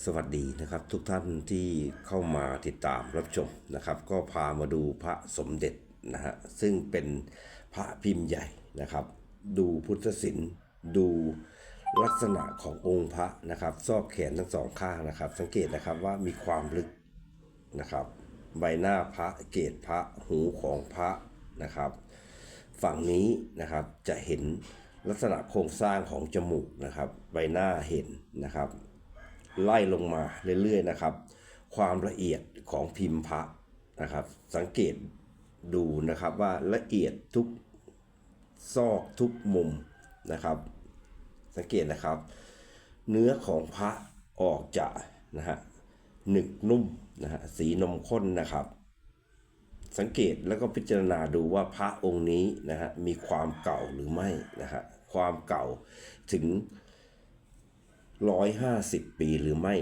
สวัสดีนะครับทุกท่านที่เข้ามาติดตามรับชมนะครับ ก็พามาดูพระสมเด็จนะฮะซึ่งเป็นพระพิมพ์ใหญ่นะครับ ดูพุทธศิลป์ดูลักษณะขององค์พระนะครับซอกแขนทั้งสองข้างนะครับ สังเกตนะครับว่ามีความลึกนะครับ ใบหน้าพระเกศพระหูของพระนะครับ ฝั่งนี้นะครับจะเห็นลักษณะโครงสร้างของจมูกนะครับ ใบหน้าเห็นนะครับ ไล่ลงมาเรื่อยๆนะครับ ความละเอียดของพิมพ์พระนะครับ สังเกตดูนะครับว่าละเอียดทุกซอกทุกมุมนะครับ สังเกตนะครับ เนื้อของพระออกจะนะฮะหนึกนุ่มนะฮะสีนมข้นนะครับ สังเกตแล้วก็พิจารณาดูว่าพระองค์นี้นะฮะมีความเก่าหรือไม่นะฮะความเก่าถึง 150 ปีหรือไม่